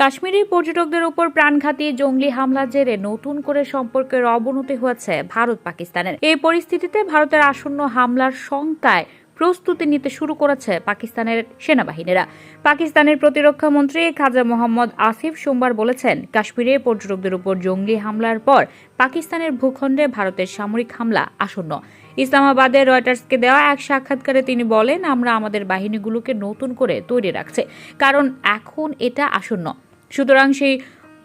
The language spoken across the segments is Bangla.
কাশ্মীরি পর্যটকদের উপর প্রাণঘাতী জঙ্গলি হামলার জেরে নতুন করে সম্পর্কের অবনতি হয়েছে ভারত পাকিস্তানের। এই পরিস্থিতিতে ভারতের আসন্ন হামলার শঙ্কায় প্রস্তুতি নিতে শুরু করেছে পাকিস্তানের সেনাবাহিনীরা। পাকিস্তানের প্রতিরক্ষা মন্ত্রী খাজা মোহাম্মদ আসিফ সোমবার বলেছেন, কাশ্মীরে পর্যটকদের উপর জঙ্গি হামলার পর পাকিস্তানের ভূখণ্ডে ভারতের সামরিক হামলা আসন্ন। ইসলামাবাদে রয়টার্সকে দেওয়া এক সাক্ষাৎকারে তিনি বলেন, আমরা আমাদের বাহিনীগুলোকে নতুন করে তৈরি রাখছে, কারণ এখন এটা আসন্ন। সুতরাং সেই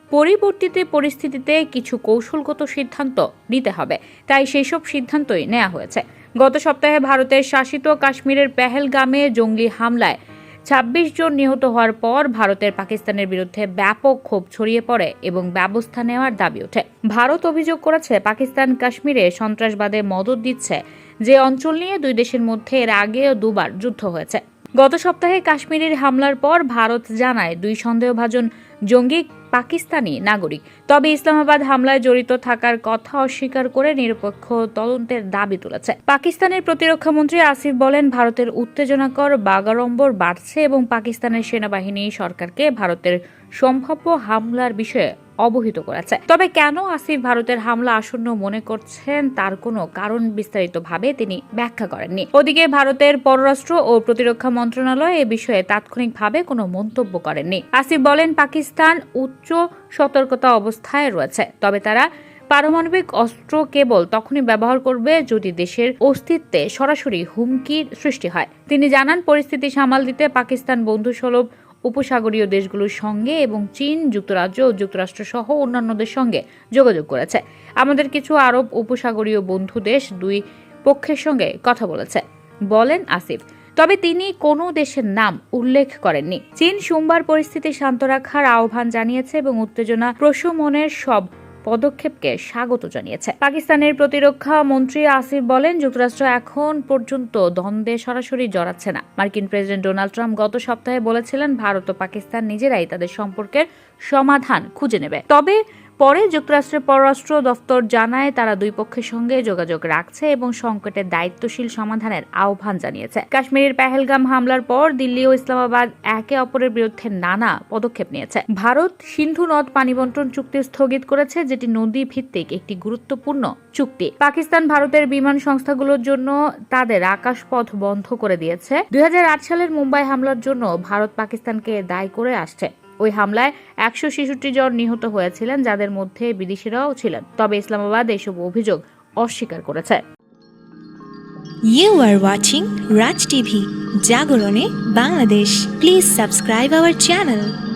পরিবর্তিত পরিস্থিতিতে কিছু কৌশলগত সিদ্ধান্ত নিতে হবে। তাই সেই সব সিদ্ধান্তই নেওয়া হয়েছে। গত সপ্তাহে ভারতের শাসিত কাশ্মীরের পেহেলগামে জঙ্গি হামলায় ছাব্বিশ জন নিহত হওয়ার পর ভারতের পাকিস্তানের বিরুদ্ধে ব্যাপক ক্ষোভ ছড়িয়ে পড়ে এবং ব্যবস্থা নেওয়ার দাবি ওঠে। ভারত অভিযোগ করেছে, পাকিস্তান কাশ্মীরে সন্ত্রাসবাদে মদত দিচ্ছে। যে অঞ্চল নিয়ে দুই দেশের মধ্যে এর আগেও দুবার যুদ্ধ হয়েছে। গত সপ্তাহে কাশ্মীরের হামলার পর ভারত জানায় দুই সন্দেহভাজন জঙ্গি পাকিস্তানি নাগরিক। তবে ইসলামাবাদ হামলায় জড়িত থাকার কথা অস্বীকার করে নিরপেক্ষ তদন্তের দাবি তুলেছে। পাকিস্তানের প্রতিরক্ষা মন্ত্রী আসিফ বলেন, ভারতের উত্তেজনাকর বাগাড়ম্বর বাড়ছে এবং পাকিস্তানের সেনাবাহিনী সরকারকে ভারতের সম্ভাব্য হামলার বিষয়ে অবহিত করেছে। তবে কেন আসিফ ভারতের হামলা আসন্ন মনে করছেন তার কোনো কারণ বিস্তারিতভাবে তিনি ব্যাখ্যা করেননি। ওদিকে ভারতের পররাষ্ট্র ও প্রতিরক্ষা মন্ত্রণালয় এ বিষয়ে তাৎক্ষণিকভাবে কোনো মন্তব্য করেননি। আসিফ বলেন, পাকিস্তান উচ্চ সতর্কতা অবস্থায় রয়েছে, তবে তারা পারমাণবিক অস্ত্র কেবল তখনই ব্যবহার করবে যদি দেশের অস্তিত্বে সরাসরি হুমকির সৃষ্টি হয়। তিনি জানান, পরিস্থিতি সামাল দিতে পাকিস্তান বন্ধুসুলভ উপসাগরীয় দেশগুলোর সঙ্গে এবং চীন, যুক্তরাজ্য ও যুক্তরাষ্ট্র সহ অন্যান্যদের সঙ্গে যোগাযোগ করেছে। আমাদের কিছু আরব উপসাগরীয় বন্ধু দেশ দুই পক্ষের সঙ্গে কথা বলেছে। বলেন আসিফ, তবে তিনি কোনো দেশের নাম উল্লেখ করেননি। চীন সোমবার পরিস্থিতি শান্ত রাখার আহ্বান জানিয়েছে এবং উত্তেজনা প্রশমনের সব পদক্ষেপকে স্বাগত জানিয়েছে। পাকিস্তানের প্রতিরক্ষা মন্ত্রী আসিফ বলেন, যুক্তরাষ্ট্র এখন পর্যন্ত দ্বন্দ্বে সরাসরি জড়াচ্ছে না। মার্কিন প্রেসিডেন্ট ডোনাল্ড ট্রাম্প গত সপ্তাহে বলেছিলেন, ভারত ও পাকিস্তান নিজেরাই তাদের সম্পর্কের সমাধান খুঁজে নেবে। তবে পরে যুক্তরাষ্ট্রের পররাষ্ট্র দফতর জানায়, তারা দুই পক্ষের সঙ্গে যোগাযোগ রাখছে এবং সংকটের দায়িত্বশীল সমাধানের আহ্বান জানিয়েছে। কাশ্মীরের পেহেলগাম হামলার পর দিল্লি ও ইসলামাবাদ একে অপরের বিরুদ্ধে নানা পদক্ষেপ নিয়েছে। ভারত সিন্ধু নদ পানি বন্টন চুক্তি স্থগিত করেছে, যেটি নদী ভিত্তিক একটি গুরুত্বপূর্ণ চুক্তি। পাকিস্তান ভারতের বিমান সংস্থাগুলোর জন্য তাদের আকাশপথ বন্ধ করে দিয়েছে। দুই হাজার আট সালের মুম্বাই হামলার জন্য ভারত পাকিস্তানকে দায়ী করে আসছে। ওই হামলায় একশো ছেষট্টি জন নিহত হয়েছিলেন যাদের মধ্যে বিদেশিরাও ছিলেন তবে ইসলামাবাদ এসব অভিযোগ অস্বীকার করেছে You are watching Raj TV, Jagorone, Bangladesh. Please subscribe our channel.